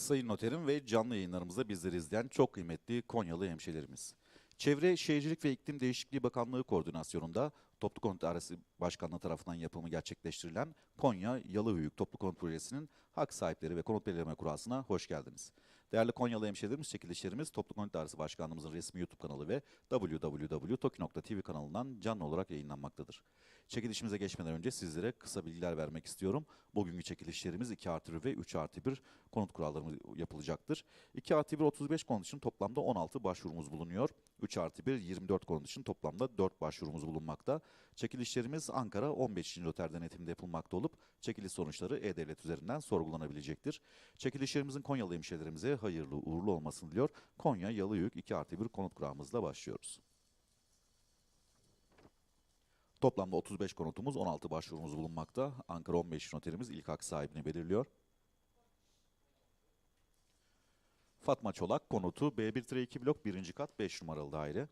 Sayın Noterim ve canlı yayınlarımızda bizleri izleyen çok kıymetli Konyalı hemşehrilerimiz. Çevre, Şehircilik ve İklim Değişikliği Bakanlığı koordinasyonunda Toplu Konut Dairesi Başkanlığı tarafından yapımı gerçekleştirilen Konya Yalıhöyük Toplu Konut Projesi'nin hak sahipleri ve konut belirleme kurasına hoş geldiniz. Değerli Konyalı hemşehrilerimiz, çekilişlerimiz Toplu Konut Dairesi Başkanlığımızın resmi YouTube kanalı ve www.toki.tv kanalından canlı olarak yayınlanmaktadır. Çekilişimize geçmeden önce sizlere kısa bilgiler vermek istiyorum. Bugünkü çekilişlerimiz 2 artı 1 ve 3 artı 1 konut kurallarımız yapılacaktır. 2 artı 1 35 konut için toplamda 16 başvurumuz bulunuyor. 3 artı 1 24 konut için toplamda 4 başvurumuz bulunmakta. Çekilişlerimiz Ankara 15. Noter denetiminde yapılmakta olup çekiliş sonuçları E-Devlet üzerinden sorgulanabilecektir. Çekilişlerimizin Konyalı hemşehrilerimize hayırlı uğurlu olmasını diliyor. Konya Yalıhöyük 2 artı 1 konut kurağımızla başlıyoruz. Toplamda 35 konutumuz, 16 başvurumuz bulunmakta. Ankara 15 noterimiz ilk hak sahibini belirliyor. Fatma Çolak konutu B1-2 blok 1. kat 5 numaralı daire.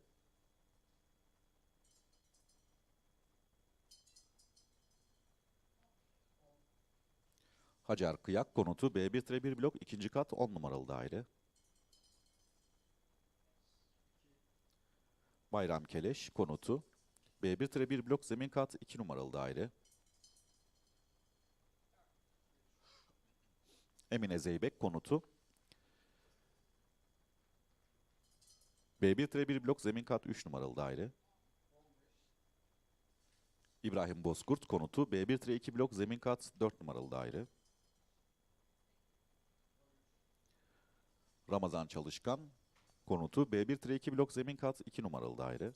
Hacer Kıyak konutu B1-1 blok 2. kat 10 numaralı daire. Bayram Keleş konutu B1-1 blok zemin kat 2 numaralı daire. Emine Zeybek konutu B1-1 blok zemin kat 3 numaralı daire. İbrahim Bozkurt konutu B1-2 blok zemin kat 4 numaralı daire. Ramazan Çalışkan konutu B1-2 blok zemin kat 2 numaralı daire.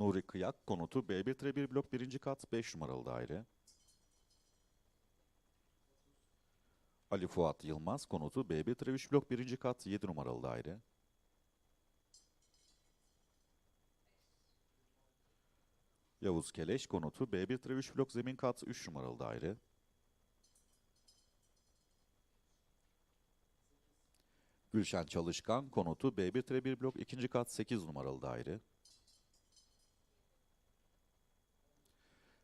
Nuri Kıyak konutu B1-1 blok 1. kat 5 numaralı daire. Ali Fuat Yılmaz konutu B1-3 blok 1. kat 7 numaralı daire. Yavuz Keleş konutu B1-3 blok zemin kat 3 numaralı daire. Gülşen Çalışkan konutu B1-1 blok 2. kat 8 numaralı daire.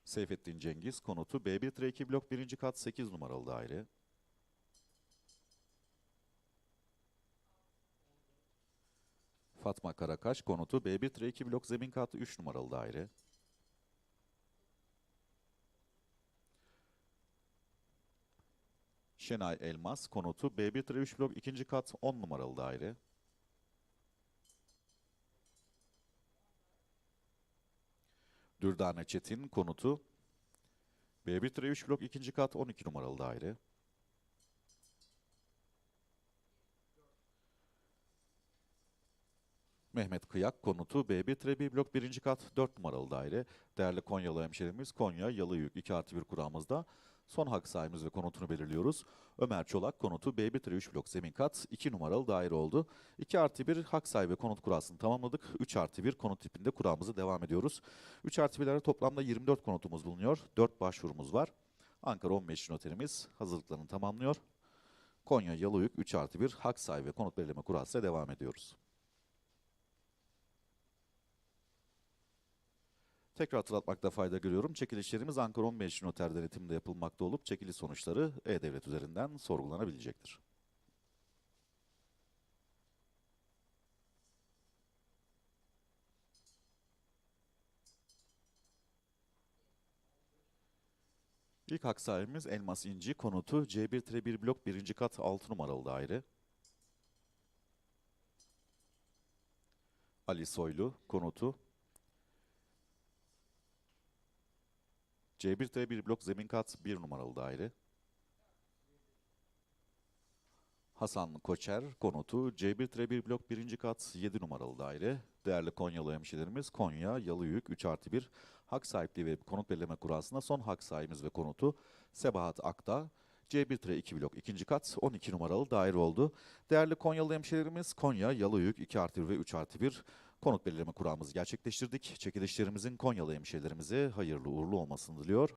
Seyfettin Cengiz konutu B1-2 blok 1. kat 8 numaralı daire. Fatma Karakaş konutu B1-2 blok zemin kat 3 numaralı daire. Şenay Elmas konutu B1-3 blok 2. kat 10 numaralı daire. Dürdane Çetin konutu B1-3 blok 2. kat 12 numaralı daire. Mehmet Kıyak konutu B1-1 blok 1. kat 4 numaralı daire. Değerli Konyalı hemşehrimiz Konya Yalıyük 2 artı 1 kuramızda son hak sahibimiz ve konutunu belirliyoruz. Ömer Çolak konutu B1-3 blok zemin kat 2 numaralı daire oldu. 2 artı 1 hak sahibi ve konut kurasını tamamladık. 3 artı 1 konut tipinde kuramızı devam ediyoruz. 3 artı 1'lerde toplamda 24 konutumuz bulunuyor. 4 başvurumuz var. Ankara 15 noterimiz hazırlıklarını tamamlıyor. Konya Yalıyük 3 artı 1 hak sahibi ve konut belirleme kurasıyla devam ediyoruz. Tekrar hatırlatmakta fayda görüyorum. Çekilişlerimiz Ankara 15 Noter denetiminde yapılmakta olup çekiliş sonuçları E-Devlet üzerinden sorgulanabilecektir. İlk hak sahibimiz Elmas İnci konutu C1-1 blok 1. kat 6 numaralı daire. Ali Soylu konutu C1-1 blok zemin kat 1 numaralı daire. Hasan Koçer konutu C1-1 blok 1. kat 7 numaralı daire. Değerli Konyalı hemşehrilerimiz Konya Yalıyük 3 artı 1 hak sahipliği ve konut belirleme kurasında son hak sahibimiz ve konutu Sebahat Akta. C1-2 blok 2. kat 12 numaralı daire oldu. Değerli Konyalı hemşehrilerimiz Konya Yalıyük 2 artı 1 ve 3 artı 1 konut belirleme kuramımızı gerçekleştirdik. Çekilişlerimizin Konyalı hemşehrilerimize hayırlı uğurlu olmasını diliyor.